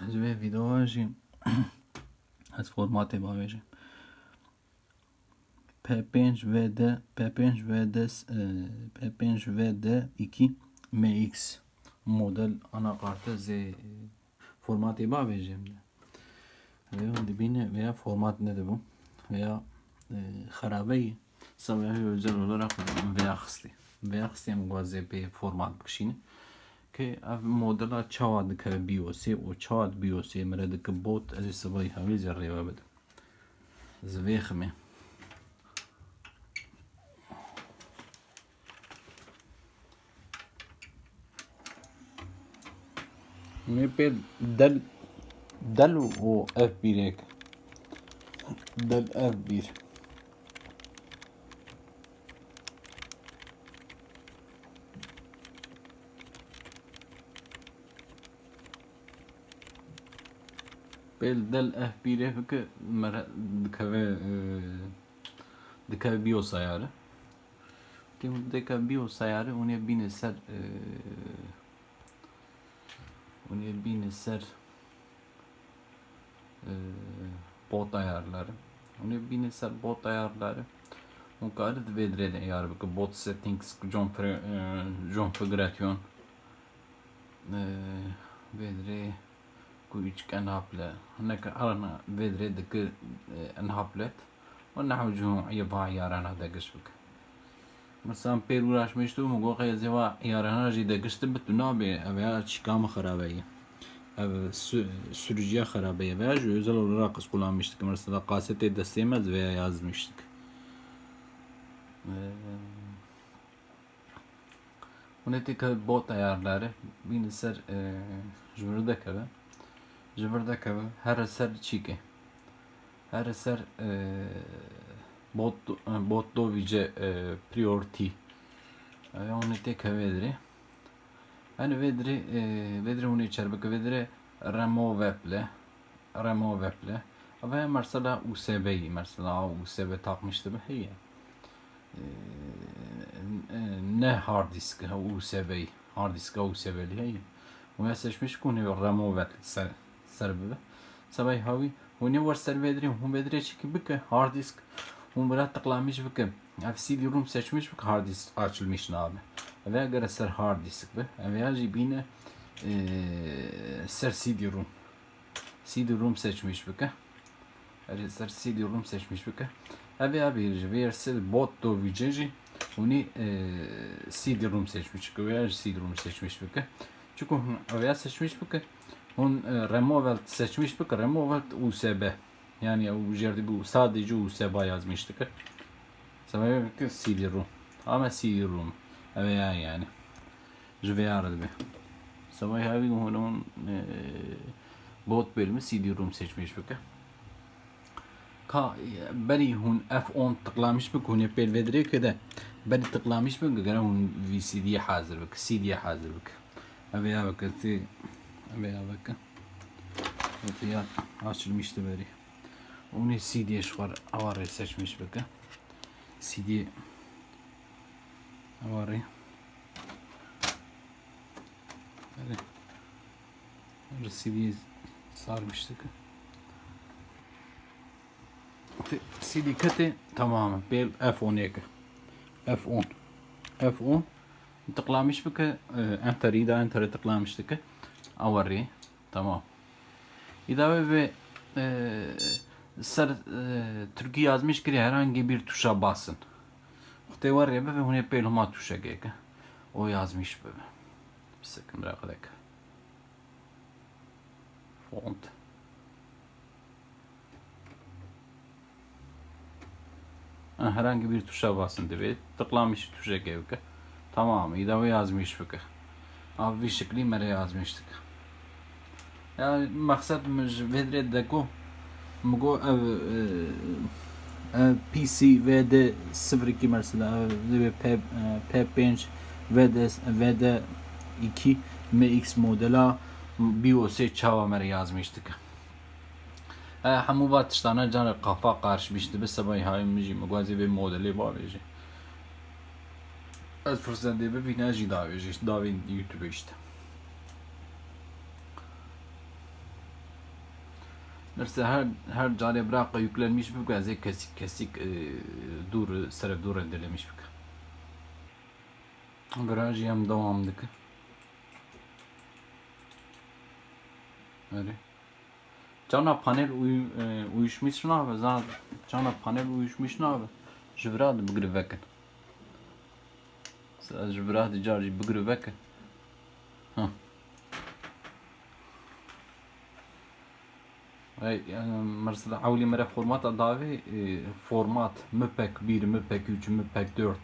as ver vídeo hoje, as formate va veje. P5 VD P5 VD P5 VD2 MX model anakartı Z format iba vereceğim de. Ve dibine veya format nedir bu? Veya e, eh, harabeyi sabahı özel olarak veya hısli. Veya hısli mugazepe format bu kişinin. ki ev modela çawa dike BOC û çawa BOC mere dike bot ez ê sibay hewî zerrêve bidim. Zivêximê. مې په دل دل او اف بیرک دل اف بیرک Pel del F1 ek que mera dikave dikave BIOS ayarı. Tim dikave BIOS ayarı onu bine ser onu bine ser e, bot ayarları. Onu bine ser bot ayarları. Un care de vedere ayarı că bot settings John John Federation vedere ku üçgen haple. Hannaka arana vedere de ki en haplet. ونحوجه يبغى عيارنا هذا قشبك مثلا بير uğraşmıştı mı go kaya zeva yarana jide gıştı bitu nabi veya çıkama harabeyi ev sürücüye harabeyi veya özel olarak kız kullanmıştık mesela kasete destemez veya yazmıştık Unetika bot ayarları bir ser jvırda keve jvırda keve her ser çike her ser bot bot do vice priority. Onu tek vedri. Hani vedri vedri onu içer bak vedri removeple removeple ve mesela USB'yi mesela USB takmıştı bir hiye ne hard disk USB hard disk USB'li hiye و seçmiş konu removetle sebebi sabah havi Huni var ser vedri, hun vedri çeki bike hard disk. Hun bırak tıklamış bike. FC room seçmiş bike hard disk açılmış abi. Ve göre ser hard disk be. Ve acı bine ser CD room. CD room seçmiş bike. Acı ser CD room seçmiş bike. Abi abi ver ser bot do viceci. Huni CD room seçmiş bike. Ve acı CD room seçmiş bike. Çünkü veya seçmiş bike. Hun removal seçmiş bak removal USB. Yani o yerde bu sadece USB yazmıştık. Sabah ki CD-ROM. Ama CD-ROM. Veya yani. Jveyardı be. Sabah abi onun bot bölümü CD-ROM seçmiş bak. Ka beri hun F10 tıklamış bak hun pel vedre kede. Beri tıklamış bak gara hun VCD hazır bak. CD hazır bak. Veya bak veya bakın. Ortaya açılmıştı beri. Onu CD'ye var avarı seçmiş bakın. CD avarı. Böyle. Böyle CD'yi sarmıştık. CD kati tamamen bel F10 yaka. F10 F10 tıklamış baka enter'i da enter'i tıklamıştık. Avarı. Tamam. İlave ve e, ser e, Türkiye yazmış ki herhangi bir tuşa basın. İşte var ya ve hune pelhuma tuşa gek. O yazmış be. Bir sakın bırakık. Font. herhangi bir tuşa basın diye tıklamış tuşa gevke. Tamam, idave yazmış bak. Abi bir şekli mere yazmıştık. Yani maksat mıj vedre deko mgo ev PC VD 02 mesela P5 VD VD 2 MX modela BOS çava mer yazmıştık. E, Hamu bat tane can kafa karşımıştı. Bir sabah hayımcı mı ve e modeli var ya. Az fırsat diye bir vinajı davranışı. Davin YouTube'a işte. Mesela her her cari bırakka yüklenmiş bir gazete kesik kesik e, dur seref dur edilemiş bir. Garaj hem devamlık. Öyle. Cana panel uy, e, uyuşmuş ne abi? Zaten cana panel uyuşmuş ne abi? Jivra da bugri vekin. Sa jivra da carji bugri vekin. Mesela avli mere format davi e, format müpek 1, müpek 3, müpek 4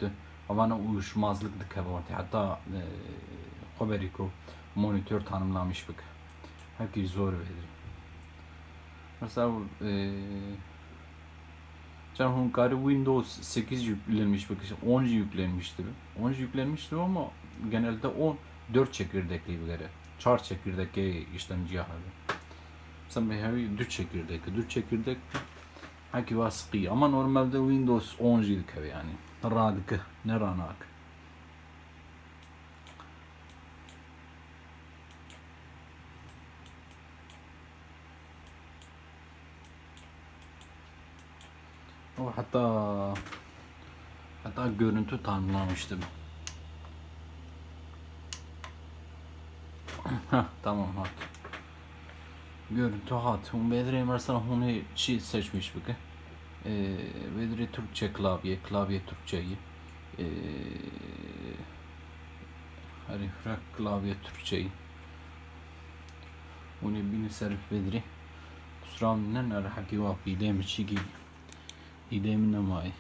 Havana uyuşmazlık dike vardı. Hatta e, haberi ko monitör tanımlamış bak. Herkes zor verir. Mesela e, Can Hunkari Windows 8 yüklenmiş bak. 10 yüklenmişti. 10 yüklenmişti ama genelde 10 4 çekirdekli bir kere. Çar çekirdekli işlemci cihazı. Mesela bir 4 çekirdekli. 4 çekirdek Haki var sıkı ama normalde Windows 10 yıllık yani. Radıkı ne ranak. O hatta hatta görüntü tanımlamıştım. Tamam hat. Görüntü hat. Hun bedre mesela onu çi seçmiş bu ki. Ee, bedre Türkçe klavye, klavye Türkçeyi. Ee, hani frak klavye Türkçeyi. Onu bini serif bedre. Kusramdan ara haki wa pidem çi gibi. İdem namay.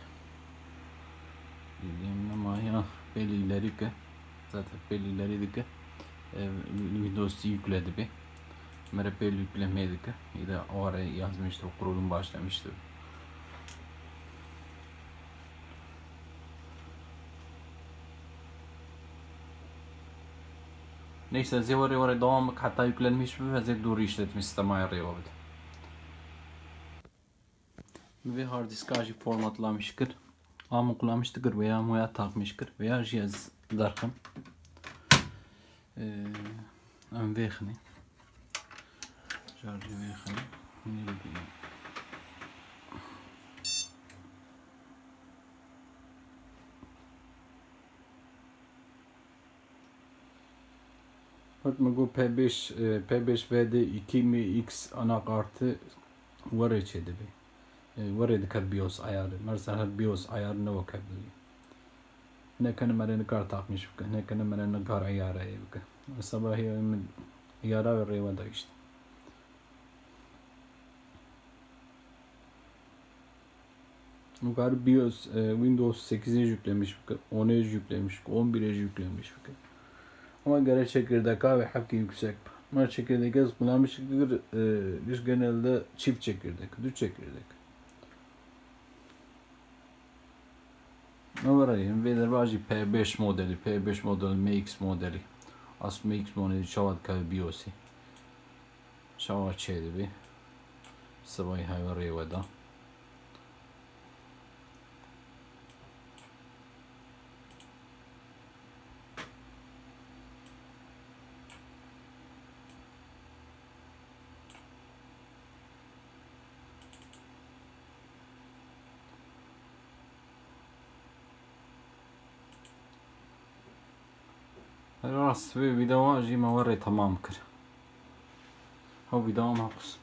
İdem namay ha. Belli ileri ki. Zaten belli ileri ki. Ee, Windows'u yükledi bir. MRP'li yüklemeydi ki. Bir de o araya yazmıştı. O kurulum başlamıştı. Neyse zivare vare devam hatta yüklenmiş ve zek doğru işletme sistemi ayarlıyor. Ve hard disk acı formatlamıştır. Ama kullanmıştır veya muya takmıştır veya cihaz darkın. Ee, ام vechni. Şarjı vechni. Ne bileyim. Bak bu P5 e, P5 VD 2 mi X anakartı var içinde bir. Var edikat BIOS ayarı. Mesela BIOS ayarı ne bakabiliyor. Ne kanı meren kar takmış. Ne kanı meren kar ayarı. Sabah yara ve reyva da işte. Yukarı BIOS e, Windows 8'e yüklemiş, 10'e yüklemiş, 11'e yüklemiş. Ama göre çekirdek ve hakkı yüksek. Ama çekirdek az kullanmıştır. E, biz genelde çift çekirdek, düz çekirdek. Ne var ayın? Velir bacı P5 modeli, P5 modeli, MX modeli. Aslında MX modeli çavat kavi BIOS'i. Çavat çeydi bir. Sabah hayva reyvada. راس في فيديو جي ما وري تمام كر هو فيديو ناقص